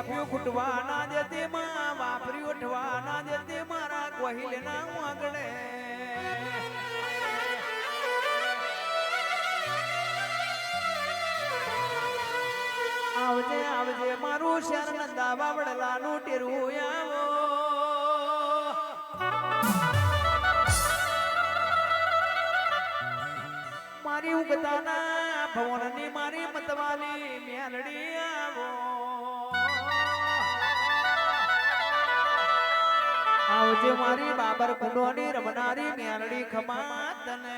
Coffee ખૂટવા ના દેતી માં વાપરી ઉઠવા ના તે મારા કોહિલ ના આગળે આવજે આવજે, મારું શરણ દાવા વડલાનું ટેરવું આવો. મારી ઉગતાના ભવનની મારી મતવાલી મેલડી આવો. આવજે મારી બાબર કુંડોની રમનારી મેરડી ખમા તને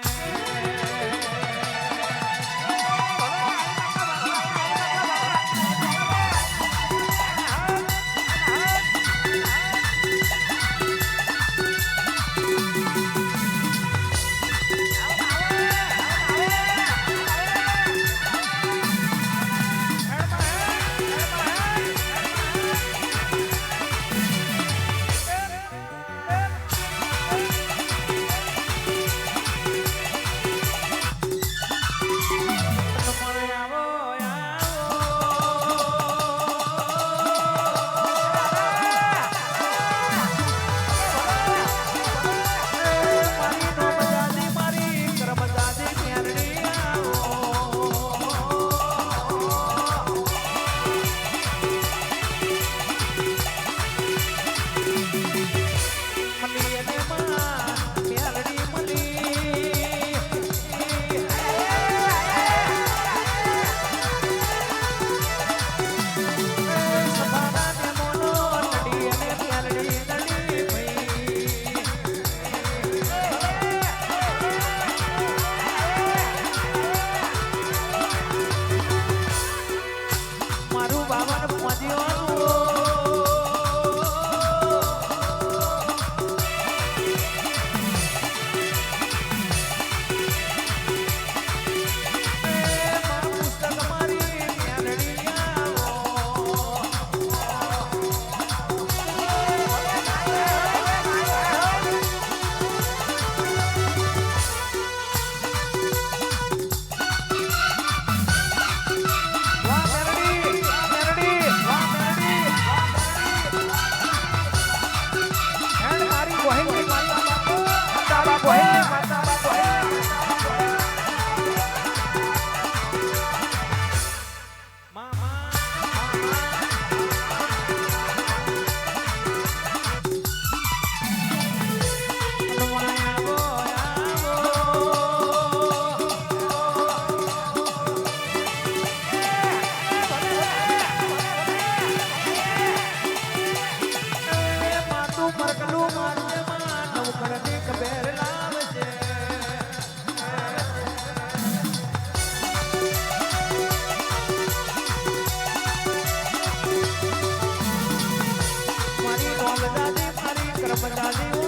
कर्म चाली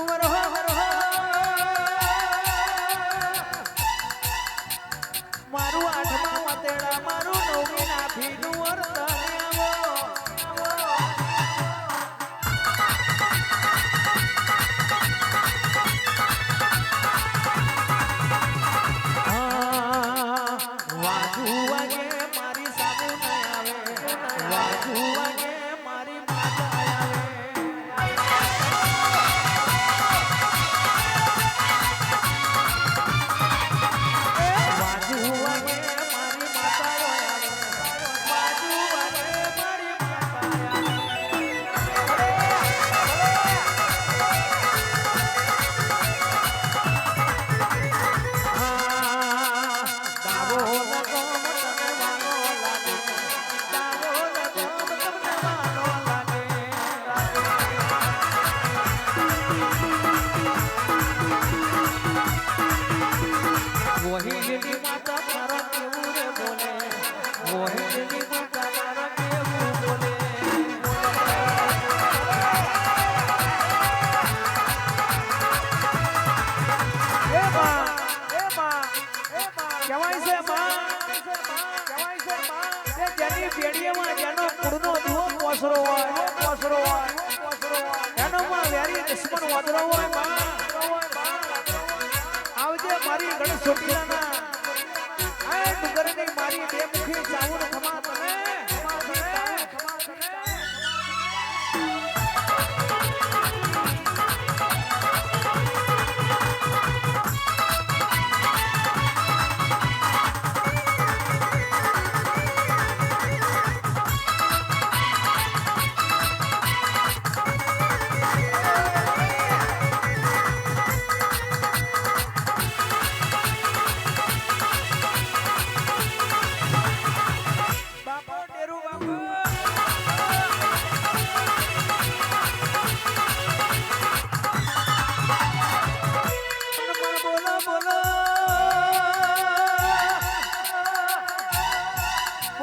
over. વદરો હોય બા. આવજે મારી ગણ છોટીલા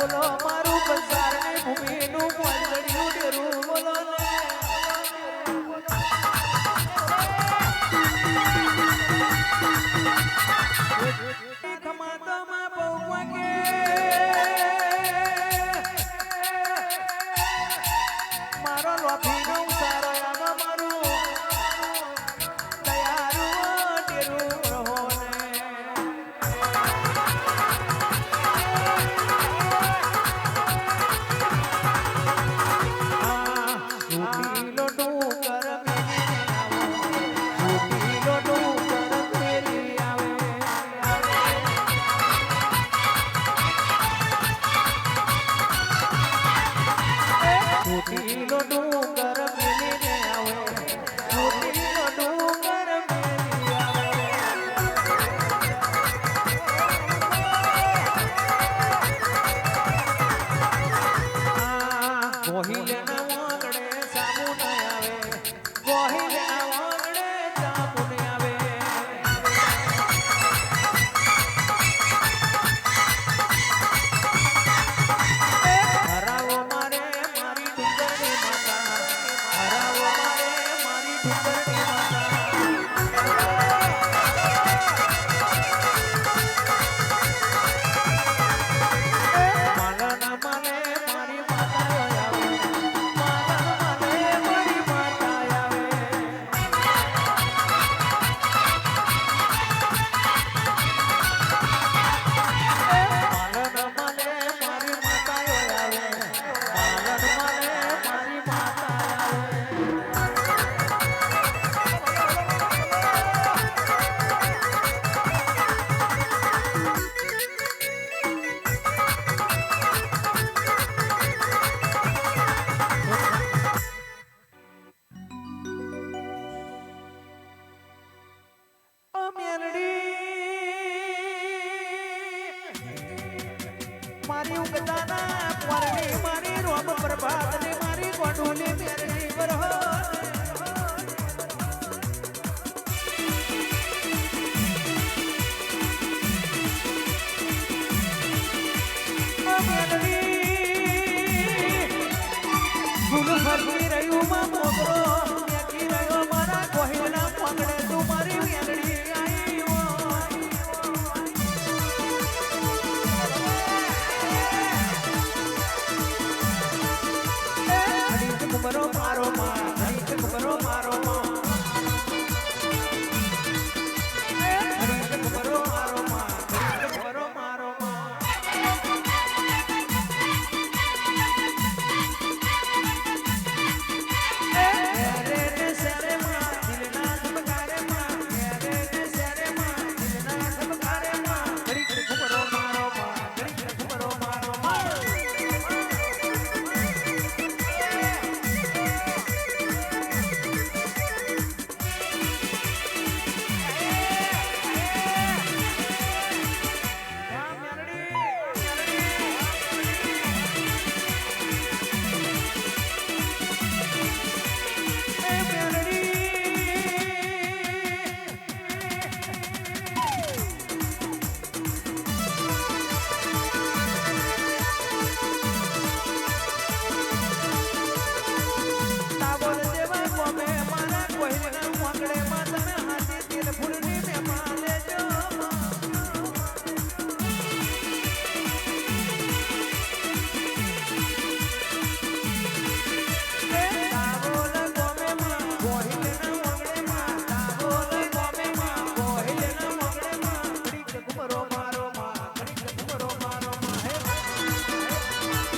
બોલો મારું બજાર ને ભૂમિ નું પાંદડિયું ડેરું બોલો ને.